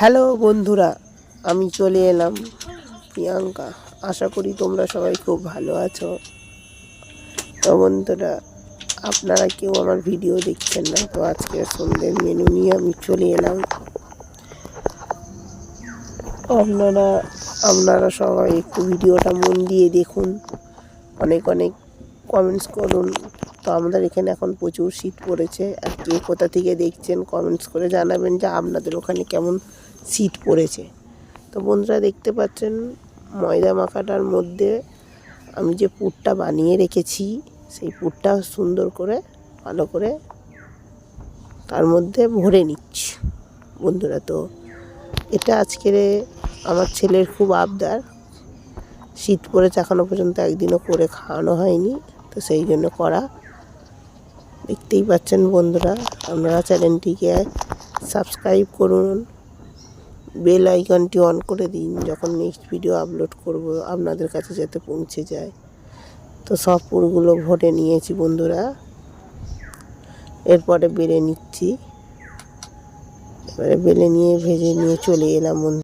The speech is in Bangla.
হ্যালো বন্ধুরা, আমি চলে এলাম। প্রিয়াঙ্কা, আশা করি তোমরা সবাই খুব ভালো আছো। তো বন্ধুরা, আপনারা কেউ আমার ভিডিও দেখছেন না, তো আজকে সন্ধ্যের মেনু নিয়ে আমি চলে এলাম। আপনারা আপনারা সবাই একটু ভিডিওটা মন দিয়ে দেখুন। অনেক অনেক কমেন্টস করুন। তো আমাদের এখানে এখন প্রচুর শীত পড়েছে। আর কে কোথা থেকে দেখছেন কমেন্টস করে জানাবেন যে আপনাদের ওখানে কেমন শীত পড়েছে। তো বন্ধুরা দেখতে পাচ্ছেন, ময়দা মাখাটার মধ্যে আমি যে পুরটা বানিয়ে রেখেছি, সেই পুরটা সুন্দর করে, ভালো করে তার মধ্যে ভরে নিচ্ছি। বন্ধুরা, তো এটা আজকের আমার ছেলের খুব আবদার। শীত পড়েছে এখনও পর্যন্ত একদিনও করে খাওয়ানো হয়নি, তো সেই জন্য করা। দেখতেই পাচ্ছেন বন্ধুরা, আপনারা চ্যানেলটিকে সাবস্ক্রাইব করুন। বেল আইকনটি অন করে দিন যখন নেক্সট ভিডিও আপলোড করব, আপনাদের কাছে যাতে পৌঁছে যায়। তো সব পুরগুলো ভরে নিয়েছি বন্ধুরা। এরপরে বেড়ে নিচ্ছি। এবারে বেলে নিয়ে ভেজে নিয়ে চলে এলাম বন্ধু